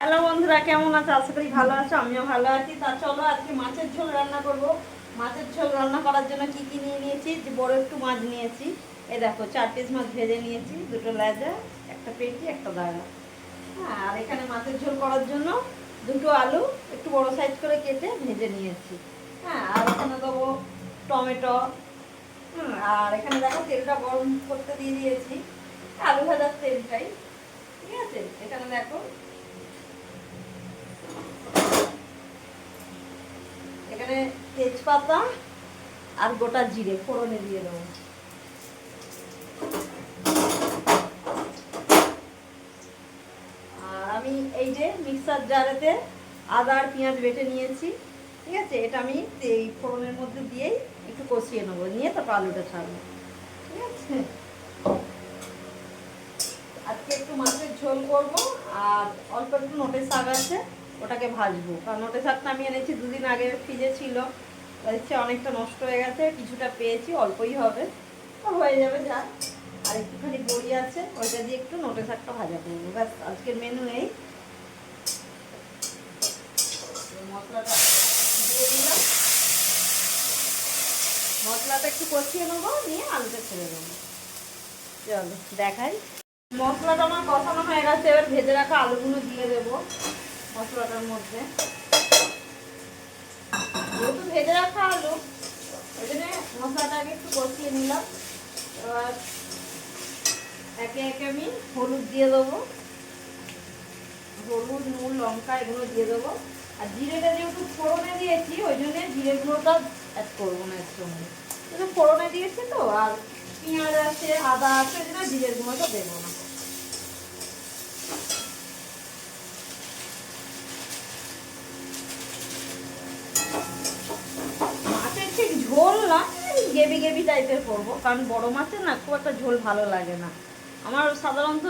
Hello বন্ধুরা, কেমন আছো? আশা করি ভালো আছো, আমিও ভালো আছি। তা চলো আজকে মাছের ঝোল রান্না করব। মাছের ঝোল রান্না করার জন্য কি কি নিয়ে নিয়েছি? যে বড় একটু মাছ নিয়েছি। এই দেখো, চার পিস মাছ ভেজে নিয়েছি, দুটো লেজা, একটা পেটি, একটা দাঁড়া হ্যাঁ আর এখানে মাছের ঝোল করার জন্য দুটো আলু, একটু বড় সাইজ করে কেটে ভেজে নিয়েছি। হ্যাঁ আর এখানে দেবো টমেটো। আর এখানে দেখো তেলটা গরম করতে দিয়ে দিয়েছি। আলু ভাজার তেলটাই, ঠিক আছে? এখানে দেখো এখানে তেজপাতা আর গোটা জিরে ফোড়নে দিয়ে দেবো। আর আমি এই যে মিক্সার জারেতে আদা আর পেঁয়াজ বেটে নিয়েছি, ঠিক আছে? এটা আমি এই ফোড়নের মধ্যে দিয়েই একটু কষিয়ে নেব, নিয়ে তারপর আলুটা ছাড়বো, ঠিক আছে? আজকে একটু মাছের ঝোল করব, আর অল্প একটু নোটে শাক আছে। ওটাকে ভাজবো। কারণ নোটে শাকটা আমি এনেছি, দুদিন আগে ফ্রিজে ছিল। দেখছি অনেকটা নষ্ট হয়ে গেছে, কিছুটা পেয়েছি, অল্পই হবে। হয়ে যাবে, যা। আর একটুখানি বড়ি আছে, ওইটা দিয়ে একটু নোটে শাকটা ভাজা করব। ব্যাস, আজকের মেনু এই মশলাটা দিয়ে দিলাম। মশলাটা একটু কষিয়ে নেব, নিয়ে আলুটা ছেড়ে দেবো। চলো, দেখাই। মশলাটা আমার কষানো হয়ে গেছে, এবার ভেজে রাখা আলুগুলো দিয়ে দেবো। মশলাটার মধ্যে। যেহেতু ভেজে রাখা আলু, ওই জন্য মশলাটাকে একটু কষিয়ে নিলাম। এবার একে একে আমি হলুদ দিয়ে দেবো। হলুদ, নুন, লঙ্কা এগুলো দিয়ে দেবো। আর জিরেটা যেহেতু ফোড়নে দিয়েছি, ওই জন্য জিরে গুঁড়োটা অ্যাড করব না এর সঙ্গে ফোড়নে দিয়েছি তো, আর পেঁয়াজ আছে, আদা আছে, ওই জন্য জিরের গুঁড়োটা দেবো না মাছের ঠিক ঝোল না গেবি গেবি টাইপের করব। কারণ বড় মাছের না খুব একটা ঝোল ভালো লাগে না। আমার সাধারণত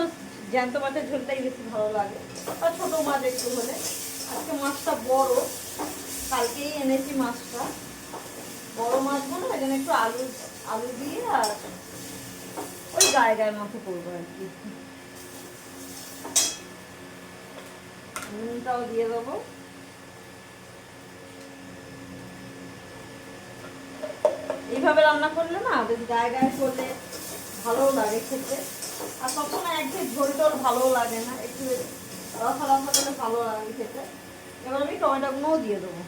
জ্যান্ত মাছের ঝোলটাই বেশি ভালো লাগে। আর ছোটো মাছ একটু হলে। আজকে মাছটা বড়। কালকেই এনেছি মাছটা। বড় মাছ বলে জন্য একটু আলু আলু দিয়ে আর ওই গায়ে গায়ে মতো করব আর কি। নুনটাও দিয়ে দেবো। এইভাবে রান্না করলে না বেশ গায়ে গায়ে করলে ভালোও লাগে খেতে। আর সবসময় একঘেয়ে ঝোল টোল ভালোও লাগে না, একটু রসা রসা করলে ভালো লাগে খেতে। এবার আমি টমেটোগুলোও দিয়ে দেবো।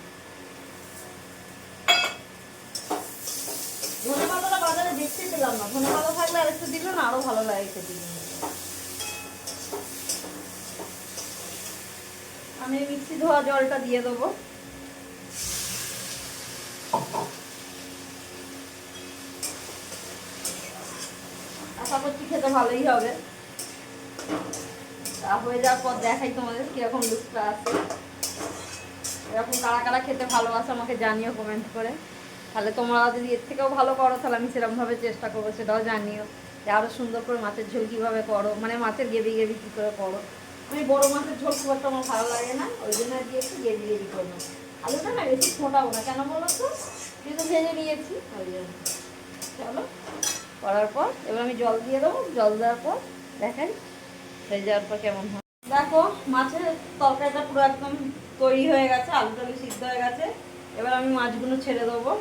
ধনে পাতাটা বাজারে দেখতে পেলাম না, ধনে পাতা থাকলে আরেকটু দিলে না আরও ভালো লাগে খেতে। আমি মিক্সি ধোয়া জলটা দিয়ে দেবো আশা করছি খেতে ভালোই হবে। তা হয়ে যাওয়ার পর দেখাই তোমাদের কীরকম লুকটা আছে। এরকম কারা কারা খেতে ভালোবাসো আমাকে জানিও কমেন্ট করে। তাহলে তোমরা যদি এর থেকেও ভালো করো, তাহলে আমি সেরকমভাবে চেষ্টা করব, সেটাও জানিও। যে আরও সুন্দর করে মাছের ঝোল কীভাবে করো মানে মাছের গেবি গেবি কী করে করো। আমি বড়ো মাছের ঝোল খুব একটা আমার ভালো লাগে না, ওই জন্য দিয়ে একটু গেবি গেবি করব আলুটা না বেশি ফোটাবো না, কেন বলো তো? যেহেতু ভেজে নিয়েছি, ওই জন্য। চলো। করার পর, এবার আমি জল দিয়ে দেবো। জল দেওয়ার পর দেখেন হয়ে যাওয়ার পর কেমন হয়। দেখো, মাছের তরকারিটা পুরো একদম তৈরি হয়ে গেছে আলু টালু সিদ্ধ হয়ে গেছে। এবার আমি মাছগুলো ছেড়ে দেবো।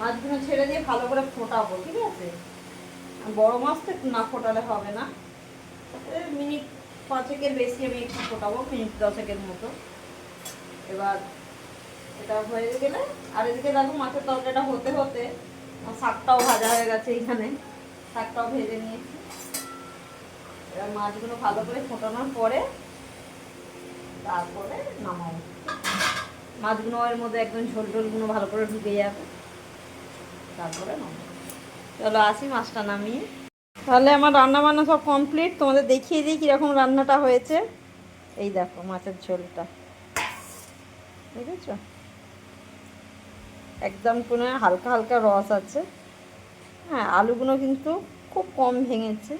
মাছগুলো ছেড়ে দিয়ে ভালো করে ফোটাবো, ঠিক আছে? বড় মাছ তো না ফোটালে হবে না। মিনিট পাঁচেকের বেশি আমি একটু ফোটাবো, মিনিট দশেকের মতো। এবার এটা হয়ে গেলে, আর এদিকে দেখো মাছের তরকারিটা হতে হতে শাকটাও ভাজা হয়ে গেছে এইখানে। শাকটাও ভেজে নিয়েছি। এবার মাছগুলো ভালো করে ফোটানোর পরে তারপরে নামাবো। মাছগুলো এর মধ্যে একদম ঝোল টোলগুলো ভালো করে ঢুকে যাবে। তারপরে নামাবো। চলো আসি মাছটা নামিয়ে। তাহলে আমার রান্না বান্না সব কমপ্লিট তোমাদের দেখিয়ে দিই কীরকম রান্নাটা হয়েছে। এই দেখো মাছের ঝোলটা। দেখেছ? একদম কোনো হালকা হালকা রস আছে। হ্যাঁ আলুগুলো কিন্তু খুব কম ভেঙেছে,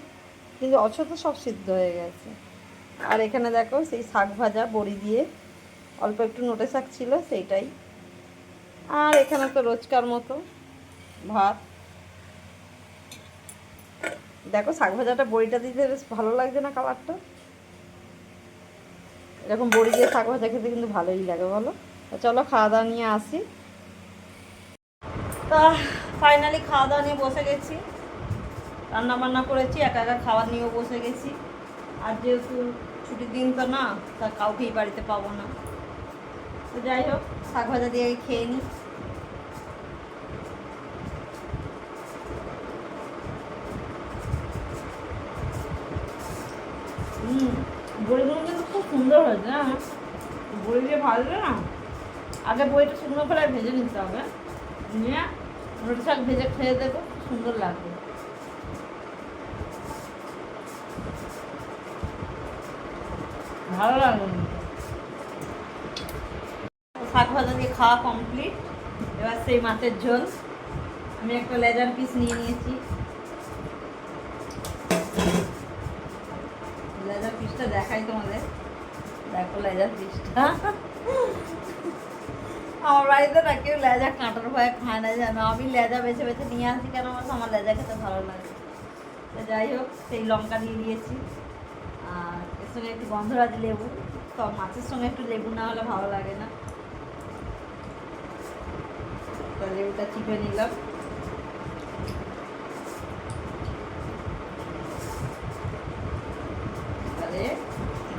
কিন্তু অছত সব সিদ্ধ হয়ে গেছে। আর এখানে দেখো সেই শাক ভাজা, বড়ি দিয়ে অল্প একটু নোটে শাক ছিল সেইটাই। আর এখানে তো রোজকার মতো ভাত। দেখো শাক ভাজাটা বড়িটা দিতে বেশ ভালো লাগছে না কালারটা? এরকম বড়ি দিয়ে শাক ভাজা খেতে কিন্তু ভালোই লাগে, বলো? চলো খাওয়া দাওয়া নিয়ে আসি। তা ফাইনালি খাওয়া দাওয়া নিয়ে বসে গেছি। রান্না বান্না করেছি, একা একা খাবার নিয়েও বসে গেছি। আর যেহেতু ছুটির দিন তো না, তা কাউকেই বাড়িতে পাবো না। তো যাই হোক, শাক ভাজা দিয়ে খেয়ে নিই। বড়িগুলো কিন্তু খুব সুন্দর হয়েছে না বড়ি দিয়ে ভাজলে না, আগে বইটা শুকনো করে ভেজে নিতে হবে। নিয়ে রুটি শাক ভেজে খেয়ে দেখো খুব সুন্দর লাগবে। ভালো। তো শাক ভাজা দিয়ে খাওয়া কমপ্লিট এবার সেই মাছের ঝোল। আমি একটা লেজার পিস নিয়ে নিয়েছি। লেজার পিসটা দেখাই তোমাদের। দেখো লেজার পিসটা আমার বাড়িতে না কেউ লেজা কাঁটার ভয়ে খায় না, জানো? আমি লেজা বেছে বেছে নিয়ে আসি কেন? আমার লেজা খেতে ভালো লাগে। তো যাই হোক, সেই লঙ্কা দিয়ে দিয়েছি। আর এর সঙ্গে একটু গন্ধরাজ লেবু। তো মাছের সঙ্গে একটু লেবু না হলে ভালো লাগে না। তো লেবুটা চিপে নিলাম।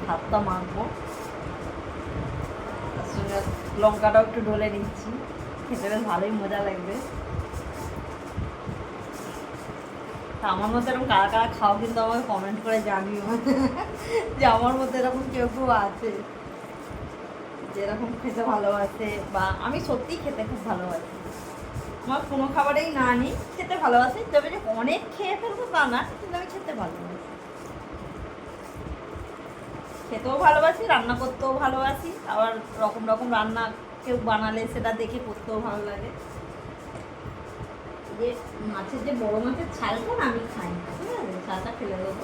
ভাতটা মাখবো। লঙ্কাটাও একটু ডলে নিচ্ছি। খেতে বেশ ভালোই মজা লাগবে। তা আমার মতো এরকম কারা কারা খাও কিন্তু আমাকে কমেন্ট করে জানিও। যে আমার মতো এরকম কেউ কেউ আছে যেরকম খেতে ভালোবাসে বা আমি সত্যিই খেতে খুব ভালোবাসি। আমার কোনো খাবারেই না নিই, খেতে ভালোবাসি, তবে যে অনেক খেয়ে ফেলব তা না, কিন্তু আমি খেতে ভালোবাসি। খেতেও ভালোবাসি, রান্না করতেও ভালোবাসি। আবার রকম রকম রান্না কেউ বানালে সেটা দেখে করতেও ভালো লাগে। যে মাছের যে বড় মাছের ছালটা না আমি খাই ঠিক আছে? ছালটা ফেলে দেবো।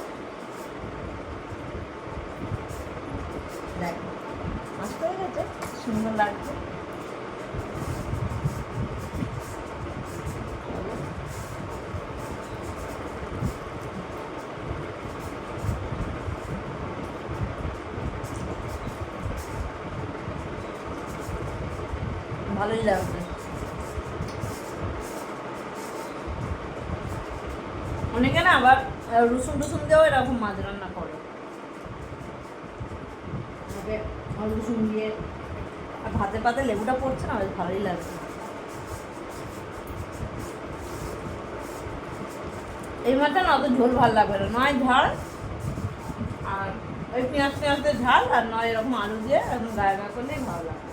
দেখো, মাছটা হয়ে গেছে, সুন্দর লাগছে। ভালোই লাগবে। অনেকে না আবার রসুন টুসুন দিয়েও এরকম মাছ রান্না করে। রসুন দিয়ে আর ভাতে পাতে লেবুটা পড়ছে না, বেশ ভালোই লাগছে। এই মাছটা না অত ঝোল ভালো লাগবে না, নয় ঝাল আর ওই পেঁয়াজ পেঁয়াজ দিয়ে ঝাল আর নয় এরকম আলু দিয়ে এরকম গায়ে গা করলেই ভালো লাগে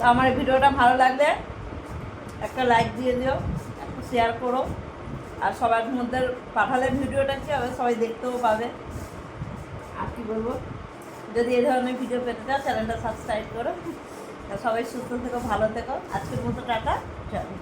তো আমার ভিডিওটা ভালো লাগলে একটা লাইক দিয়ে দিও, একটু শেয়ার করো। আর সবার মধ্যে পাঠালে ভিডিওটা কি হবে সবাই দেখতেও পাবে। আর কী বলব? যদি এই ধরনের ভিডিও পেতে চাও চ্যানেলটা সাবস্ক্রাইব করো। সবাই সুস্থ থেকো, ভালো থেকো। আজকের মতো টাটা চলো